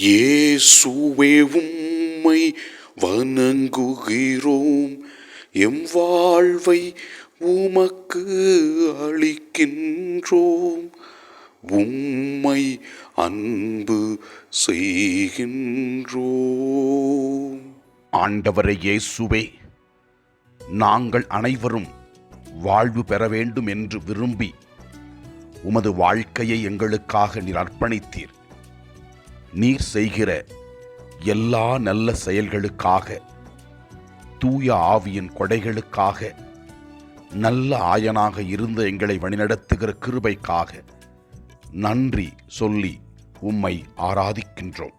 இயேசுவே உம்மை வணங்குகிறோம். எம் வாழ்வை உமக்கு அளிக்கின்றோம். உம்மை அன்பு செய்கின்றோம். ஆண்டவரை இயேசுவே நாங்கள் அனைவரும் வாழ்வு பெற வேண்டும் என்று விரும்பி உமது வாழ்க்கையை எங்களுக்காக நீர் அர்ப்பணித்தீர். நீர் செய்கிற எல்லா நல்ல செயல்களுக்காக தூய ஆவியின் கொடைகளுக்காக நல்ல ஆயனாக இருந்து எங்களை வழிநடத்துகிற கிருபைக்காக நன்றி சொல்லி உம்மை ஆராதிக்கின்றோம்.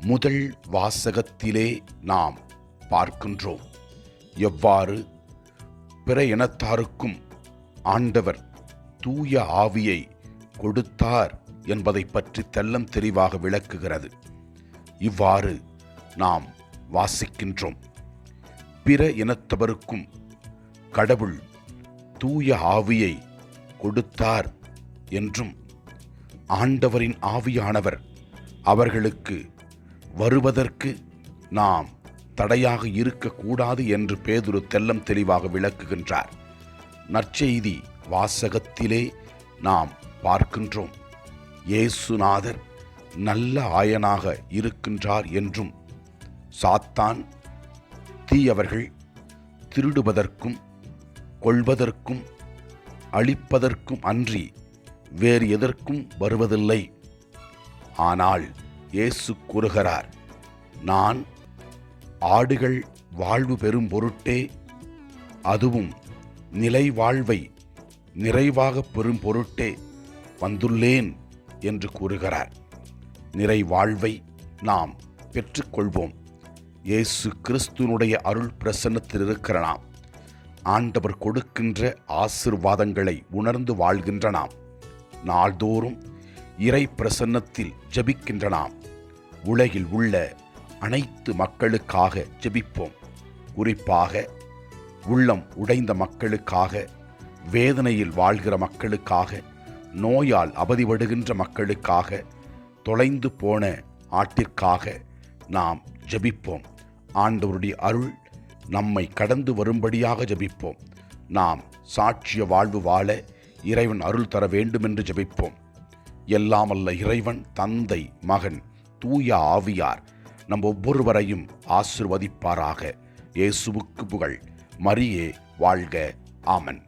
முதல் வாசகத்திலே நாம் பார்க்கின்றோம். எவ்வாறு? பிற இனத்தாருக்கும் ஆண்டவர் தூய ஆவியை கொடுத்தார். என்பதை பற்றி தெல்லம் தெளிவாக விளக்குகிறது. இவ்வாறு நாம் வாசிக்கின்றோம். பிற இனத்தவருக்கும் கடவுள் தூய ஆவியை கொடுத்தார் என்றும் ஆண்டவரின் ஆவியானவர் அவர்களுக்கு வருவதற்கு நாம் தடையாக இருக்கக்கூடாது என்று பேதுரு தெல்லம் தெளிவாக விளக்குகின்றார். நற்செய்தி வாசகத்திலே நாம் பார்க்கின்றோம். இயேசுநாதர் நல்ல ஆயனாக இருக்கின்றார் என்றும் சாத்தான் தீயவர்கள் திருடுவதற்கும் கொள்வதற்கும் அழிப்பதற்கும் அன்றி வேறு எதற்கும் வருவதில்லை. ஆனால் இயேசு கூறுகிறார் நான் ஆடுகள் வாழ்வு பெறும் பொருட்டே அதுவும் நிலை வாழ்வை நிறைவாக பெறும் பொருட்டே வந்துள்ளேன். என்று கூறுகிறார். நிறை வாழ்வை நாம் பெற்றுக்கொள்வோம். இயேசு கிறிஸ்துனுடைய அருள் பிரசன்னத்தில் இருக்கிற நாம் ஆண்டவர் கொடுக்கின்ற ஆசிர்வாதங்களை உணர்ந்து வாழ்கின்ற நாம் நாள்தோறும் இறை பிரசன்னத்தில் ஜபிக்கின்ற நாம் உலகில் உள்ள அனைத்து மக்களுக்காக ஜெபிப்போம். குறிப்பாக உள்ளம் உடைந்த மக்களுக்காக வேதனையில் வாழ்கிற மக்களுக்காக நோயால் அவதிப்படுகின்ற மக்களுக்காக தொலைந்து போன ஆட்டிற்காக நாம் ஜெபிப்போம். ஆண்டவருடைய அருள் நம்மை கடந்து வரும்படியாக ஜெபிப்போம். நாம் சாட்சிய வாழ்வு வாழ இறைவன் அருள் தர வேண்டுமென்று ஜெபிப்போம். எல்லாமல்ல இறைவன் தந்தை மகன் தூய ஆவியார் நம் ஒவ்வொருவரையும் ஆசிர்வதிப்பாராக. இயேசுவுக்கு புகழ். மரியே வாழ்க. ஆமன்.